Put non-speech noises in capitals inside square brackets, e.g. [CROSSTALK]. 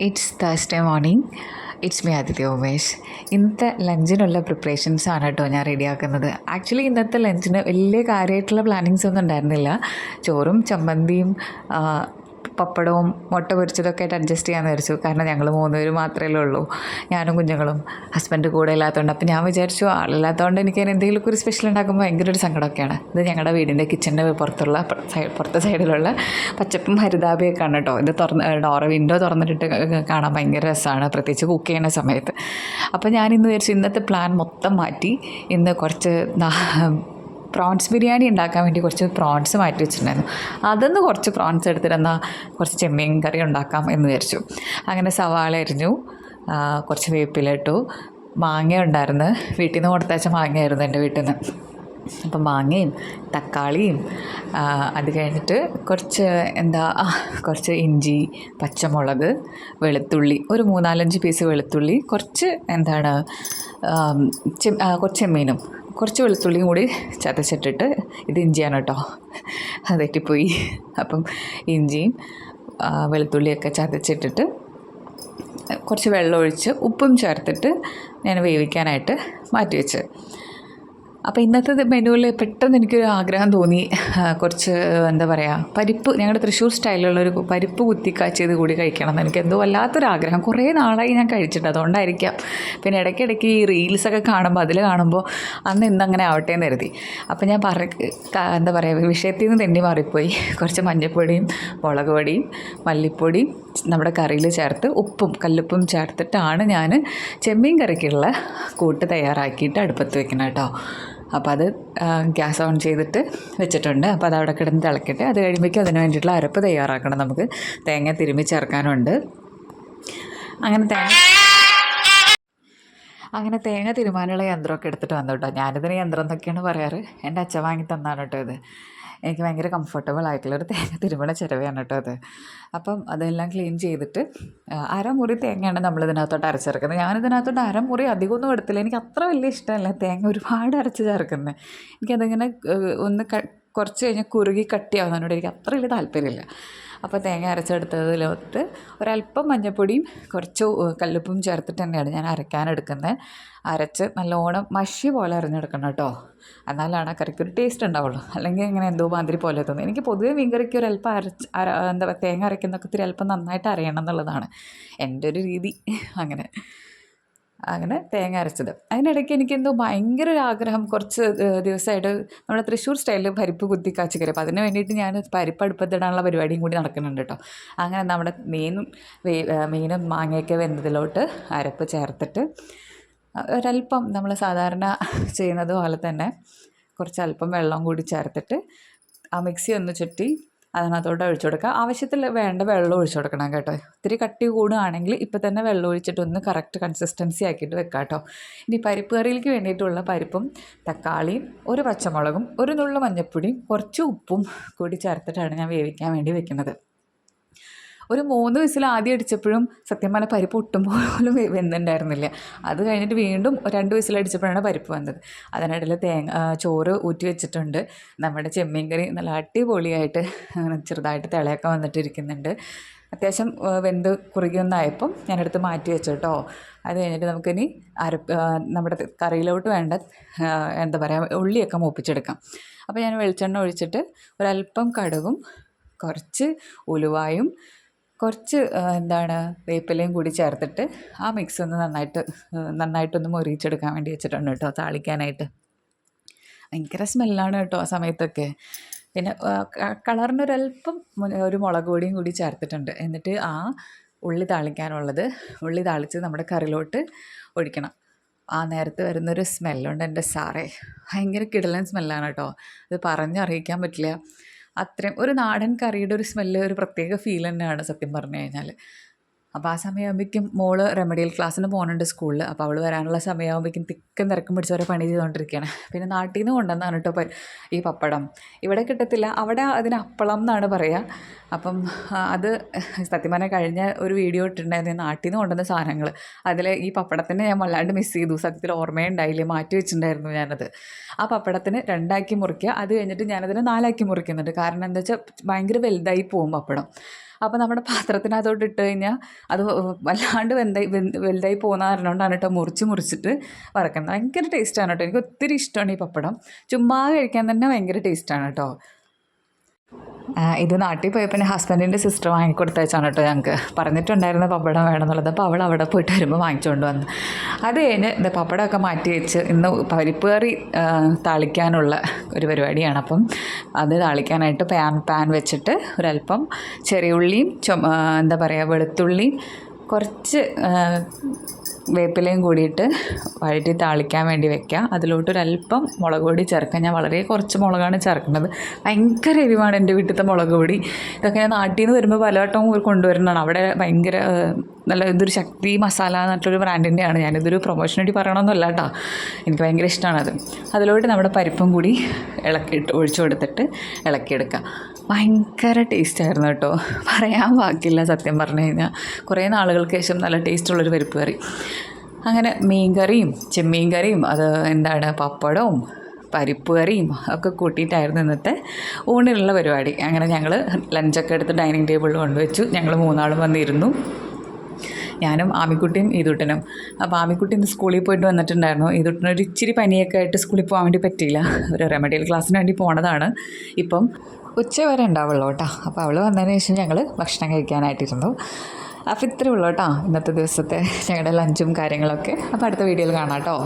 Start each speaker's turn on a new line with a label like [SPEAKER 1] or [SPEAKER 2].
[SPEAKER 1] It's Thursday morning it's me Aditya Umesh ഇന്നത്തെ ലഞ്ചിനുള്ള preparations ആണ് കേട്ടോ ഞാൻ റെഡിയാക്കുന്നത് ആക്ച്വലി ഇന്നത്തെ ലഞ്ചിന് വലിയ കാര്യമായിട്ടുള്ള പ്ലാനിങ്സ് ഒന്നും ഉണ്ടായിരുന്നില്ല. ചോറും ചമ്മന്തിയും പപ്പടവും മുട്ട പൊരിച്ചതൊക്കെ ആയിട്ട് അഡ്ജസ്റ്റ് ചെയ്യാമെന്ന് വിചാരിച്ചു. കാരണം ഞങ്ങൾ മൂന്നുപേർ മാത്രമേ ഉള്ളൂ. ഞാനും കുഞ്ഞുങ്ങളും. ഹസ്ബൻഡ് കൂടെ ഇല്ലാത്തതുകൊണ്ട് അപ്പോൾ ഞാൻ വിചാരിച്ചു ആളില്ലാത്തതുകൊണ്ട് എനിക്ക് എന്തെങ്കിലുമൊക്കെ ഒരു സ്പെഷ്യൽ ഉണ്ടാക്കുമ്പോൾ ഭയങ്കര ഒരു സങ്കടമൊക്കെയാണ്. ഇത് ഞങ്ങളുടെ വീടിന്റെ കിച്ചന്റെ പുറത്തുള്ള പുറത്തെ സൈഡിലുള്ള പച്ചപ്പും ഹരിതാപയൊക്കെ ആണ് കേട്ടോ ഇത് തുറന്ന് ഡോറ വിൻഡോ തുറന്നിട്ടിട്ട് കാണാൻ ഭയങ്കര രസമാണ് പ്രത്യേകിച്ച് കുക്ക് ചെയ്യുന്ന സമയത്ത്. അപ്പോൾ ഞാൻ ഇന്ന് വിചാരിച്ചു ഇന്നത്തെ പ്ലാൻ മൊത്തം മാറ്റി. ഇന്ന് കുറച്ച് പ്രോൺസ് ബിരിയാണി ഉണ്ടാക്കാൻ വേണ്ടി കുറച്ച് പ്രോൺസ് മാറ്റി വെച്ചിട്ടുണ്ടായിരുന്നു. അതൊന്ന് കുറച്ച് പ്രോൺസ് എടുത്തിട്ട് കുറച്ച് ചെമ്മീൻ കറി ഉണ്ടാക്കാം എന്ന് വിചാരിച്ചു. അങ്ങനെ സവാള അരിഞ്ഞു കുറച്ച് വേപ്പിലിട്ടു മാങ്ങ ഉണ്ടായിരുന്നു. വീട്ടിൽ നിന്ന് കൊടുത്തയച്ച മാങ്ങയായിരുന്നു എന്റെ വീട്ടിൽ നിന്ന്. അപ്പം മാങ്ങയും തക്കാളിയും അത് കഴിഞ്ഞിട്ട് കുറച്ച് എന്താ കുറച്ച് ഇഞ്ചി പച്ചമുളക് വെളുത്തുള്ളി ഒരു മൂന്നാലഞ്ച് പീസ് വെളുത്തുള്ളി കുറച്ച് എന്താണ് കുറച്ച് ചെമ്മീനും കുറച്ച് വെളുത്തുള്ളിയും കൂടി ചതച്ചിട്ടിട്ട് ഇത് ഇഞ്ചിയാണ് കേട്ടോ. അതെറ്റിപ്പോയി തെറ്റിപ്പോയി. അപ്പം ഇഞ്ചിയും വെളുത്തുള്ളിയൊക്കെ ചതച്ചിട്ടിട്ട് കുറച്ച് വെള്ളം ഒഴിച്ച് ഉപ്പും ചേർത്തിട്ട് ഞാൻ വേവിക്കാനായിട്ട് മാറ്റി വെച്ച്. അപ്പോൾ ഇന്നത്തെ മെനുവിൽ പെട്ടെന്ന് എനിക്കൊരു ആഗ്രഹം തോന്നി. കുറച്ച് എന്താ പറയുക പരിപ്പ്. ഞങ്ങളുടെ തൃശ്ശൂർ സ്റ്റൈലിലുള്ളൊരു പരിപ്പ് കുത്തിക്കാച്ചിയത് കൂടി കഴിക്കണം എന്ന് എനിക്ക് എന്തോ വല്ലാത്തൊരാഗ്രഹം. കുറേ നാളായി ഞാൻ കഴിച്ചിട്ട് അതുകൊണ്ടായിരിക്കാം. പിന്നെ ഇടയ്ക്കിടയ്ക്ക് ഈ റീൽസൊക്കെ കാണുമ്പോൾ അതിൽ കാണുമ്പോൾ അന്ന് ഇന്നങ്ങനെ ആവട്ടെ എന്ന് കരുതി. അപ്പോൾ ഞാൻ പറ എന്താ പറയുക വിഷയത്തിൽ നിന്ന് തെന്നി മാറിപ്പോയി. കുറച്ച് മഞ്ഞൾപ്പൊടിയും മുളക് പൊടിയും മല്ലിപ്പൊടിയും നമ്മുടെ കറിയിൽ ചേർത്ത് ഉപ്പും കല്ലുപ്പും ചേർത്തിട്ടാണ് ഞാൻ ചെമ്മീൻ കറിക്കുള്ള കൂട്ട് തയ്യാറാക്കിയിട്ട് അടുപ്പത്ത് വെക്കുന്നത് കേട്ടോ അപ്പോൾ അത് ഗ്യാസ് ഓൺ ചെയ്തിട്ട് വെച്ചിട്ടുണ്ട്. അപ്പോൾ അത് അവിടെ കിടന്ന് തിളക്കട്ടെ. അത് കഴിയുമ്പോഴേക്കും അതിന് വേണ്ടിയിട്ടുള്ള അരപ്പ് തയ്യാറാക്കണം നമുക്ക്. തേങ്ങ തിരുമ്മി ചേർക്കാനുണ്ട്. അങ്ങനെ തേങ്ങ അങ്ങനെ തേങ്ങ തിരുമാനുള്ള യന്ത്രമൊക്കെ എടുത്തിട്ട് വന്നു കേട്ടോ. ഞാനിതിന് യന്ത്രം എന്നൊക്കെയാണ് പറയാറ്. എന്റെ അച്ഛൻ വാങ്ങി തന്നാണ് കേട്ടോ ഇത്. എനിക്ക് ഭയങ്കര കംഫർട്ടബിൾ ആയിട്ടുള്ള ഒരു തേങ്ങ [LAUGHS] തിരുമണ ചിരവയാണ് കേട്ടോ അത്. അപ്പം അതെല്ലാം ക്ലീൻ ചെയ്തിട്ട് അരമുറി തേങ്ങയാണ് നമ്മൾ ഇതിനകത്തോട്ട് അരച്ചിറക്കുന്നത്. ഞാനിതിനകത്തോട്ട് അരമുറി അധികമൊന്നും എടുത്തില്ല. എനിക്ക് അത്ര വലിയ ഇഷ്ടമല്ല തേങ്ങ ഒരുപാട് അരച്ച് ചേർക്കുന്നത്. എനിക്കതിങ്ങനെ ഒന്ന് കുറച്ച് കഴിഞ്ഞ് കുറുകി കട്ടിയാവുന്നതിനോട് എനിക്ക് അത്ര വലിയ താല്പര്യമില്ല. അപ്പോൾ തേങ്ങ അരച്ചെടുത്തതിലോട്ട് ഒരല്പം മഞ്ഞൾപ്പൊടിയും കുറച്ച് കല്ലുപ്പും ചേർത്തിട്ട് തന്നെയാണ് ഞാൻ അരയ്ക്കാനെടുക്കുന്നത് അരച്ച് നല്ലോണം മഷി പോലെ അരഞ്ഞെടുക്കണം കേട്ടോ. എന്നാലാണ് ആ കറിക്ക് ഒരു ടേസ്റ്റ് ഉണ്ടാവുള്ളൂ. അല്ലെങ്കിൽ ഇങ്ങനെ എന്തോ മാതിരി പോലെ തോന്നും. എനിക്ക് പൊതുവേ മീൻ കറിക്ക് ഒരു അല്പം അരച്ച് അര എന്താ തേങ്ങ അരയ്ക്കുന്നൊക്കെ ഇത്തിരി അല്പം നന്നായിട്ട് അറിയണം എന്നുള്ളതാണ്. എന്റെ ഒരു രീതി അങ്ങനെ. അങ്ങനെ തേങ്ങ അരച്ചത്. അതിനിടയ്ക്ക് എനിക്കെന്തോ ഭയങ്കര ഒരു ആഗ്രഹം കുറച്ച് ദിവസമായിട്ട് നമ്മുടെ തൃശ്ശൂർ സ്റ്റൈലിൽ പരിപ്പ് കുത്തി കാച്ചിക്കറി. അപ്പോൾ അതിന് വേണ്ടിയിട്ട് ഞാൻ പരിപ്പ് അടുപ്പത്തിടാനുള്ള പരിപാടിയും കൂടി നടക്കുന്നുണ്ട് കേട്ടോ. അങ്ങനെ നമ്മുടെ മീനും മീനും മാങ്ങയൊക്കെ വെന്തതിലോട്ട് അരപ്പ് ചേർത്തിട്ട് ഒരല്പം നമ്മൾ സാധാരണ ചെയ്യുന്നത് പോലെ തന്നെ കുറച്ച് അല്പം വെള്ളം കൂടി ചേർത്തിട്ട് ആ മിക്സി ഒന്ന് ചുറ്റി അതിനകത്തോട്ട് ഒഴിച്ചു കൊടുക്കുക. ആവശ്യത്തിൽ വേണ്ട വെള്ളം ഒഴിച്ചു കൊടുക്കണം കേട്ടോ. ഒത്തിരി കട്ടി കൂടുകയാണെങ്കിൽ ഇപ്പം തന്നെ വെള്ളം ഒഴിച്ചിട്ട് ഒന്ന് കറക്റ്റ് കൺസിസ്റ്റൻസി ആക്കിയിട്ട് വെക്കാം കേട്ടോ. ഇനി പരിപ്പ് കറിയിലേക്ക് വേണ്ടിയിട്ടുള്ള പരിപ്പും തക്കാളിയും ഒരു പച്ചമുളകും ഒരു നുള്ളു മഞ്ഞൾപ്പൊടിയും കുറച്ച് ഉപ്പും കൂടി ചേർത്തിട്ടാണ് ഞാൻ വേവിക്കാൻ വേണ്ടി വെക്കുന്നത്. ഒരു മൂന്ന് വിസിൽ ആദ്യം അടിച്ചപ്പോഴും സത്യം പറഞ്ഞാൽ പരിപ്പ് ഒട്ടും പോലും വെന്തുണ്ടായിരുന്നില്ല. അത് കഴിഞ്ഞിട്ട് വീണ്ടും രണ്ട് വിസിൽ അടിച്ചപ്പോഴാണ് പരിപ്പ് വന്നത്. അതിനിടയിൽ തേങ്ങ ചോറ് ഊറ്റി വെച്ചിട്ടുണ്ട്. നമ്മുടെ ചെമ്മീൻ കറി നല്ല അടിപൊളിയായിട്ട് [LAUGHS] ചെറുതായിട്ട് തിളയൊക്കെ വന്നിട്ടിരിക്കുന്നുണ്ട്. അത്യാവശ്യം വെന്ത് കുറുകിയൊന്നായപ്പം ഞാനെടുത്ത് മാറ്റി വെച്ചു കേട്ടോ. അത് കഴിഞ്ഞിട്ട് നമുക്കിനി ആ, നമ്മുടെ കറിയിലോട്ട് വേണ്ട എന്താ പറയുക ഉള്ളിയൊക്കെ മൂപ്പിച്ചെടുക്കാം. അപ്പോൾ ഞാൻ വെളിച്ചെണ്ണ ഒഴിച്ചിട്ട് ഒരല്പം കടുകും കുറച്ച് ഉലുവായും കുറച്ച് എന്താണ് വേപ്പിലയും കൂടി ചേർത്തിട്ട് ആ മിക്സ് ഒന്ന് നന്നായിട്ട് നന്നായിട്ടൊന്ന് മൊരിയിച്ചെടുക്കാൻ വേണ്ടി വെച്ചിട്ടുണ്ട് കേട്ടോ താളിക്കാനായിട്ട്. ഭയങ്കര സ്മെല്ലാണ് കേട്ടോ ആ സമയത്തൊക്കെ. പിന്നെ കളറിനൊരല്പം ഒരു മുളക് പൊടിയും കൂടി ചേർത്തിട്ടുണ്ട്. എന്നിട്ട് ആ ഉള്ളി താളിക്കാനുള്ളത് ഉള്ളി താളിച്ച് നമ്മുടെ കറിയിലോട്ട് ഒഴിക്കണം. ആ നേരത്ത് വരുന്നൊരു സ്മെല്ലുണ്ട് എന്റെ സാറേ. ഭയങ്കര കിടലൻ സ്മെല്ലാണ് കേട്ടോ. അത് പറഞ്ഞറിയിക്കാൻ പറ്റില്ല. അത്രയും ഒരു നാടൻ കറിയുടെ ഒരു സ്മെല്ല് ഒരു പ്രത്യേക ഫീൽ തന്നെയാണ് സത്യം പറഞ്ഞു കഴിഞ്ഞാൽ അപ്പോൾ ആ സമയമാകുമ്പോഴേക്കും മോൾ റെമഡിയൽ ക്ലാസ്സിന് പോകുന്നുണ്ട് സ്കൂളിൽ അപ്പോൾ അവൾ വരാനുള്ള സമയമാകുമ്പോഴേക്കും തിക്കും തിരക്കും പിടിച്ച് വരെ പണി ചെയ്തുകൊണ്ടിരിക്കുകയാണ് പിന്നെ നാട്ടിൽ നിന്ന് കൊണ്ടുവന്നാണ് കേട്ടോ ഈ പപ്പടം. ഇവിടെ കിട്ടത്തില്ല അവിടെ അതിന് അപ്പളം എന്നാണ് പറയുക അപ്പം അത് സത്യം പറഞ്ഞാൽ കഴിഞ്ഞ ഒരു വീഡിയോ ഇട്ടിട്ടുണ്ടായിരുന്നു നാട്ടിൽ നിന്ന് കൊണ്ടുവന്ന സാധനങ്ങൾ അതിൽ ഈ പപ്പടത്തിനെ ഞാൻ വല്ലാണ്ട് മിസ് ചെയ്തു. സത്യത്തിൽ ഓർമ്മയുണ്ടായില്ല? മാറ്റി വെച്ചിട്ടുണ്ടായിരുന്നു ഞാനത്. ആ പപ്പടത്തിന് രണ്ടാക്കി മുറിക്കുക അത് കഴിഞ്ഞിട്ട് ഞാനതിനെ നാലാക്കി മുറിക്കുന്നുണ്ട്. കാരണം എന്താ വെച്ചാൽ ഭയങ്കര വലുതായി പോകും പപ്പടം. അപ്പോൾ നമ്മുടെ പാത്രത്തിനകത്തോട്ട് ഇട്ട് കഴിഞ്ഞാൽ അത് വല്ലാണ്ട് വെന്തായി വെന്ത് വലുതായി പോകുന്ന കാരണമുണ്ടാണ് കേട്ടോ മുറിച്ച് മുറിച്ചിട്ട് വറക്കുന്നത്. ഭയങ്കര ടേസ്റ്റാണ് കേട്ടോ എനിക്ക് ഒത്തിരി ഇഷ്ടമാണ് ഈ പപ്പടം. ചുമ്മാ കഴിക്കാൻ തന്നെ ഭയങ്കര ടേസ്റ്റാണ് കേട്ടോ ഇത് നാട്ടിൽ പോയപ്പോൾ ഹസ്ബൻഡിന്റെ സിസ്റ്റർ വാങ്ങിക്കൊടുത്തയച്ചാണ് കേട്ടോ ഞങ്ങൾക്ക് പറഞ്ഞിട്ടുണ്ടായിരുന്ന പപ്പടം വേണമെന്നുള്ളത്. അപ്പോൾ അവൾ അവിടെ പോയിട്ട് വരുമ്പോൾ വാങ്ങിച്ചുകൊണ്ട് വന്നു. അത് കഴിഞ്ഞ് ഇത് പപ്പടമൊക്കെ മാറ്റി വെച്ച് ഇന്ന് പരിപ്പ് കറി താളിക്കാനുള്ള ഒരു പരിപാടിയാണ്. അപ്പം അത് താളിക്കാനായിട്ട് പാൻ പാൻ വെച്ചിട്ട് ഒരല്പം ചെറിയ ഉള്ളിയും എന്താ പറയുക വെളുത്തുള്ളിയും കുറച്ച് വേപ്പിലയും കൂടിയിട്ട് വഴറ്റി താളിക്കാൻ വേണ്ടി വെക്കുക അതിലോട്ടൊരല്പം മുളക് പൊടി ചേർക്കുക ഞാൻ വളരെ കുറച്ച് മുളകാണ് ചേർക്കുന്നത്. ഭയങ്കര എരിവാണ് എന്റെ വീട്ടിലത്തെ മുളക് പൊടി ഇതൊക്കെ ഞാൻ നാട്ടിൽ നിന്ന് വരുമ്പോൾ പലവട്ടവും കൊണ്ടുവരുന്നതാണ്. അവിടെ ഭയങ്കര നല്ല ഇതൊരു ശക്തി മസാല എന്നിട്ടൊരു ബ്രാൻഡിന്റെയാണ്. ഞാനിതൊരു പ്രൊമോഷൻ വേണ്ടി പറയണമെന്നല്ല കേട്ടോ. എനിക്ക് ഭയങ്കര ഇഷ്ടമാണത് അതിലോട്ട് നമ്മുടെ പരിപ്പും കൂടി ഇളക്കിയിട്ട് ഒഴിച്ചു കൊടുത്തിട്ട് ഇളക്കിയെടുക്കുക ഭയങ്കര ടേസ്റ്റായിരുന്നു കേട്ടോ. പറയാൻ വാക്കില്ല സത്യം പറഞ്ഞു കഴിഞ്ഞാൽ കുറേ നാളുകൾക്ക് ശേഷം നല്ല ടേസ്റ്റുള്ളൊരു പരിപ്പ് കറി. അങ്ങനെ മീൻ കറിയും ചെമ്മീൻ കറിയും അത് എന്താണ് പപ്പടവും പരിപ്പ് കറിയും ഒക്കെ കൂട്ടിയിട്ടായിരുന്നു ഇന്നത്തെ ഊണിലുള്ള പരിപാടി. അങ്ങനെ ഞങ്ങൾ ലഞ്ചൊക്കെ എടുത്ത് ഡൈനിങ് ടേബിളിൽ കൊണ്ടുവച്ചു. ഞങ്ങൾ മൂന്നാളും വന്നിരുന്നു. ഞാനും ആമിക്കുട്ടിയും ഈതുട്ടനും. അപ്പോൾ ആമിക്കുട്ടി ഇന്ന് സ്കൂളിൽ പോയിട്ട് വന്നിട്ടുണ്ടായിരുന്നു. ഈതുട്ടന് ഒരു ഇച്ചിരി പനിയൊക്കെ ആയിട്ട് സ്കൂളിൽ പോകാൻ വേണ്ടി പറ്റിയില്ല. ഒരു റെമഡിയൽ ക്ലാസ്സിന് വേണ്ടി പോണതാണ്. ഇപ്പം ഉച്ച വരെ ഉണ്ടാവുള്ളൂ കേട്ടോ. അപ്പോൾ അവൾ വന്നതിന് ശേഷം ഞങ്ങൾ ഭക്ഷണം കഴിക്കാനായിട്ടിരുന്നു. അപ്പോൾ ഇത്രയേ ഉള്ളൂ കേട്ടോ ഇന്നത്തെ ദിവസത്തെ ഞങ്ങളുടെ ലഞ്ചും കാര്യങ്ങളൊക്കെ. അപ്പോൾ അടുത്ത വീഡിയോയിൽ കാണാം കേട്ടോ.